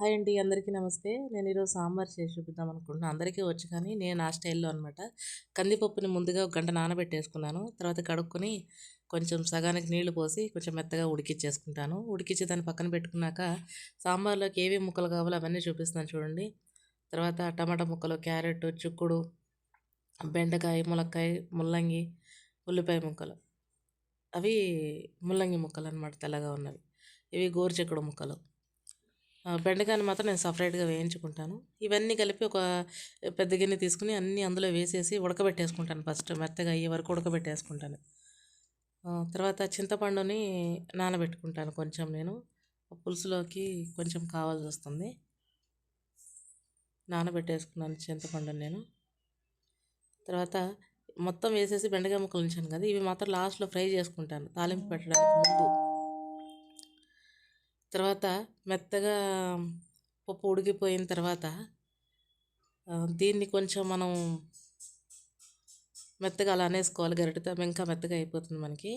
Hi అండి అందరికీ నమస్తే. నేను ఈరోజు సాంబార్ చేసి చూపిద్దాం అనుకుంటున్నాను అందరికీ వచ్చు కానీ నేను నా స్టైల్లో అనమాట కందిపప్పుని ముందుగా ఒక గంట నానబెట్టేసుకున్నాను. తర్వాత కడుక్కొని కొంచెం సగానికి నీళ్ళు పోసి కొంచెం మెత్తగా ఉడికిచ్చేసుకుంటాను. ఉడికిచ్చి దాన్ని పక్కన పెట్టుకున్నాక సాంబార్లోకి ఏవి ముక్కలు కావాలో అవన్నీ చూపిస్తాను చూడండి. తర్వాత టమాటా ముక్కలు క్యారెట్ చిక్కుడు బెండకాయ ములక్కాయ ముల్లంగి ఉల్లిపాయ ముక్కలు. అవి ముల్లంగి ముక్కలు అనమాట తెల్లగా ఉన్నవి. ఇవి గోరుచిక్కుడు ముక్కలు. బెండకాయని మాత్రం నేను సపరేట్గా వేయించుకుంటాను. ఇవన్నీ కలిపి ఒక పెద్ద గిన్నె తీసుకుని అన్నీ అందులో వేసేసి ఉడకబెట్టేసుకుంటాను ఫస్ట్ మెత్తగా అయ్యే వరకు ఉడకబెట్టేసుకుంటాను. తర్వాత చింతపండుని నానబెట్టుకుంటాను కొంచెం నేను. పులుసులోకి కొంచెం కావాల్సి వస్తుంది. నానబెట్టేసుకున్నాను చింతపండుని నేను. తర్వాత మొత్తం వేసేసి బెండకాయ ముక్కలు ఉంచాను కదా ఇవి మాత్రం లాస్ట్లో ఫ్రై చేసుకుంటాను. తాలింపు పెట్టడానికి ముందు. తర్వాత మెత్తగా పప్పు ఉడికిపోయిన తర్వాత దీన్ని కొంచెం మనం మెత్తగా అలా అనేసుకోవాలి. గరిటతో ఇంకా మెత్తగా అయిపోతుంది మనకి.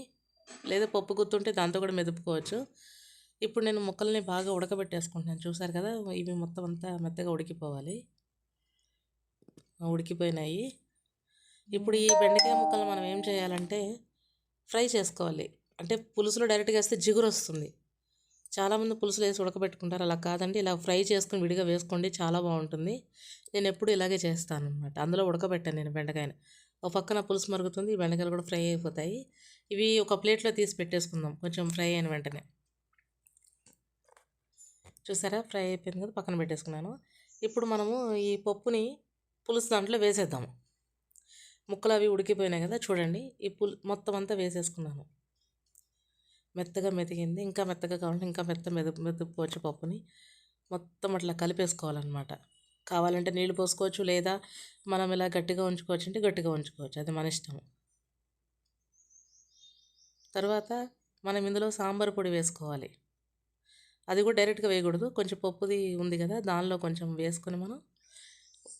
లేదా పప్పు గుర్తుంటే దాంతో కూడా మెదుపుకోవచ్చు. ఇప్పుడు నేను ముక్కల్ని బాగా ఉడకబెట్టేసుకుంటున్నాను. చూసారు కదా ఇవి మొత్తం అంతా మెత్తగా ఉడికిపోవాలి. ఉడికిపోయినాయి. ఇప్పుడు ఈ బెండకాయ ముక్కలు మనం ఏం చేయాలంటే ఫ్రై చేసుకోవాలి. అంటే పులుసులో డైరెక్ట్గా వేస్తే జిగురు వస్తుంది చాలామంది పులుసులు వేసి ఉడకబెట్టుకుంటారు. అలా కాదండి. ఇలా ఫ్రై చేసుకుని విడిగా వేసుకోండి. చాలా బాగుంటుంది. నేను ఎప్పుడు ఇలాగే చేస్తాను అనమాట అందులో ఉడకబెట్టాను నేను బెండకాయని. ఒక పక్కన పులుసు మరుగుతుంది. ఈ బెండకాయలు కూడా ఫ్రై అయిపోతాయి. ఇవి ఒక ప్లేట్లో తీసి పెట్టేసుకుందాం. కొంచెం ఫ్రై అయిన వెంటనే. చూసారా? ఫ్రై అయిపోయింది కదా పక్కన పెట్టేసుకున్నాను. ఇప్పుడు మనము ఈ పప్పుని పులుసు దాంట్లో వేసేద్దాము. ముక్కలు అవి ఉడికిపోయినాయి కదా చూడండి. ఈ పులు మొత్తం అంతా వేసేసుకున్నాను. మెత్తగా మెతికింది ఇంకా మెత్తగా కావాలంటే ఇంకా మెత్త మెదు మెతుక్కోవచ్చు పప్పుని. మొత్తం అట్లా కలిపేసుకోవాలన్నమాట. కావాలంటే నీళ్ళు పోసుకోవచ్చు లేదా మనం ఇలా గట్టిగా ఉంచుకోవచ్చు అంటే గట్టిగా ఉంచుకోవచ్చు. అది మన ఇష్టం. తర్వాత మనం ఇందులో సాంబార్ పొడి వేసుకోవాలి. అది కూడా డైరెక్ట్గా వేయకూడదు. కొంచెం పప్పుది ఉంది కదా దానిలో కొంచెం వేసుకొని మనం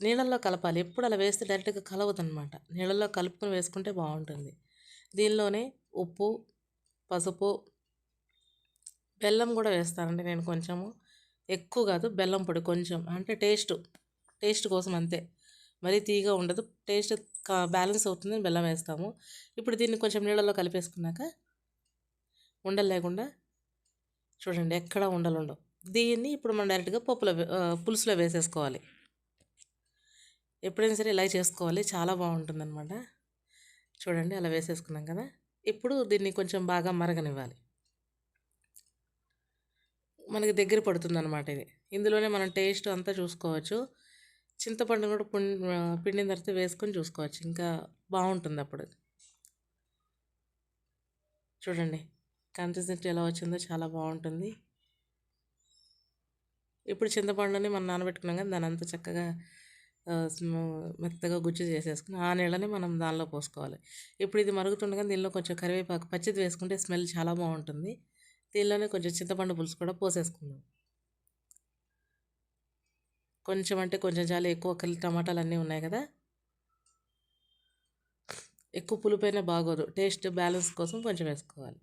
నీళ్ళల్లో కలపాలి. ఎప్పుడు అలా వేస్తే డైరెక్ట్గా కలవదు అనమాట నీళ్ళల్లో కలుపుకొని వేసుకుంటే బాగుంటుంది. దీనిలోనే ఉప్పు పసుపు బెల్లం కూడా వేస్తానండి నేను కొంచెము. ఎక్కువ కాదు బెల్లం పొడి కొంచెం. అంటే టేస్ట్ టేస్ట్ కోసం అంతే. మరీ తీగా ఉండదు. టేస్ట్ బ్యాలెన్స్ అవుతుంది బెల్లం వేస్తాము. ఇప్పుడు దీన్ని కొంచెం నీళ్ళలో కలిపేసుకున్నాక ఉండలు లేకుండా చూడండి ఎక్కడ ఉండలు ఉండవు. దీన్ని ఇప్పుడు మనం డైరెక్ట్గా పప్పులో పులుసులో వేసేసుకోవాలి. ఎప్పుడైనా సరే ఇలా చేసుకోవాలి. చాలా బాగుంటుంది అనమాట చూడండి అలా వేసేసుకున్నాం కదా. ఇప్పుడు దీన్ని కొంచెం బాగా మరగనివ్వాలి. మనకి దగ్గర పడుతుందన్నమాట ఇది. ఇందులోనే మనం టేస్ట్ అంతా చూసుకోవచ్చు. చింతపండు కూడా పిండిన తర్వాత వేసుకొని చూసుకోవచ్చు. ఇంకా బాగుంటుంది అప్పుడు. చూడండి కన్సిస్టెన్సీ ఎలా వచ్చిందో చాలా బాగుంటుంది. ఇప్పుడు చింతపండుని మనం నానబెట్టుకున్నాం కదా దాని అంతా చక్కగా మెత్తగా గుజ్జు చేసేసుకుని ఆ నీళ్ళని మనం దానిలో పోసుకోవాలి. ఇప్పుడు ఇది మరుగుతుండగా దీనిలో కొంచెం కరివేపాకు పచ్చిది వేసుకుంటే స్మెల్ చాలా బాగుంటుంది. దీనిలోనే కొంచెం చింతపండు పులుసు కూడా పోసేసుకుందాం. కొంచెం అంటే కొంచెం చాలా ఎక్కువ కలి టమాటాలు అన్నీ ఉన్నాయి కదా. ఎక్కువ పులిపోయినా బాగోదు. టేస్ట్ బ్యాలెన్స్ కోసం కొంచెం వేసుకోవాలి.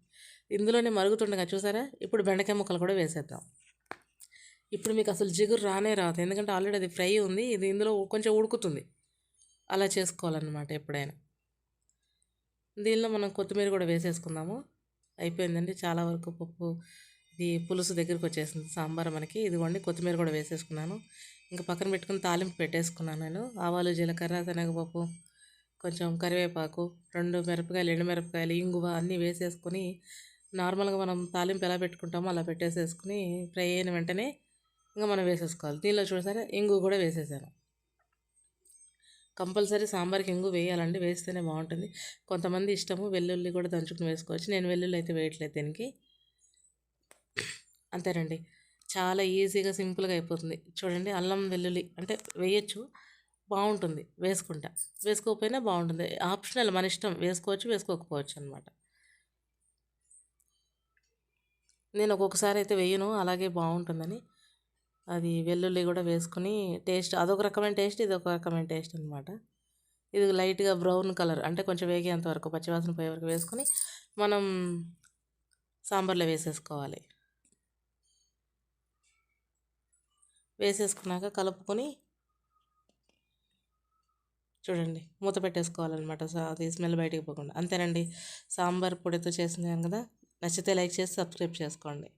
ఇందులోనే మరుగుతుండగా చూసారా? ఇప్పుడు బెండకాయ ముక్కలు కూడా వేసేద్దాం. ఇప్పుడు మీకు అసలు జిగురు రానే రాదు. ఎందుకంటే ఆల్రెడీ అది ఫ్రై ఉంది. ఇది ఇందులో కొంచెం ఉడుకుతుంది. అలా చేసుకోవాలన్నమాట ఎప్పుడైనా. దీనిలో మనం కొత్తిమీర కూడా వేసేసుకుందాము. అయిపోయిందండి. చాలా వరకు పప్పు ఇది పులుసు దగ్గరికి వచ్చేసింది. సాంబార్ మనకి. ఇదిగోండి కొత్తిమీర కూడా వేసేసుకున్నాను. ఇంకా పక్కన పెట్టుకుని తాలింపు పెట్టేసుకున్నాను నేను. ఆవాలు జీలకర్ర శనగపప్పు కొంచెం కరివేపాకు రెండు మిరపకాయలు ఎండు మిరపకాయలు ఇంగువ అన్నీ వేసేసుకొని నార్మల్గా మనం తాలింపు ఎలా పెట్టుకుంటామో అలా పెట్టేసేసుకుని ఫ్రై అయిన వెంటనే ఇంకా మనం వేసేసుకోవాలి. దీనిలో చూసారా ఇంగు కూడా వేసేసాను. కంపల్సరీ సాంబార్కి ఇంగు వేయాలండి వేస్తేనే బాగుంటుంది. కొంతమంది ఇష్టము వెల్లుల్లి కూడా దంచుకుని వేసుకోవచ్చు. నేను వెల్లుల్లి అయితే వేయట్లేదు దీనికి. అంతేనండి. చాలా ఈజీగా సింపుల్గా అయిపోతుంది. చూడండి అల్లం వెల్లుల్లి అంటే వేయచ్చు బాగుంటుంది వేసుకుంటా. వేసుకోకపోయినా బాగుంటుంది. ఆప్షనల్ మన ఇష్టం వేసుకోవచ్చు వేసుకోకపోవచ్చు అనమాట నేను ఒక్కొక్కసారి అయితే వేయను అలాగే బాగుంటుందని. అది వెల్లుల్లి కూడా వేసుకుని టేస్ట్ అదొక రకమైన టేస్ట్ ఇది ఒక రకమైన టేస్ట్ అనమాట ఇది లైట్గా బ్రౌన్ కలర్ అంటే కొంచెం వేగేంత వరకు పచ్చివాసన పోయే వరకు వేసుకొని మనం సాంబార్లో వేసేసుకోవాలి. వేసేసుకున్నాక కలుపుకొని చూడండి మూత పెట్టేసుకోవాలన్నమాట. అది స్మెల్ బయటికి పోకుండా. అంతేనండి సాంబార్ పొడితో చేసినాను కదా నచ్చితే లైక్ చేసి సబ్స్క్రైబ్ చేసుకోండి.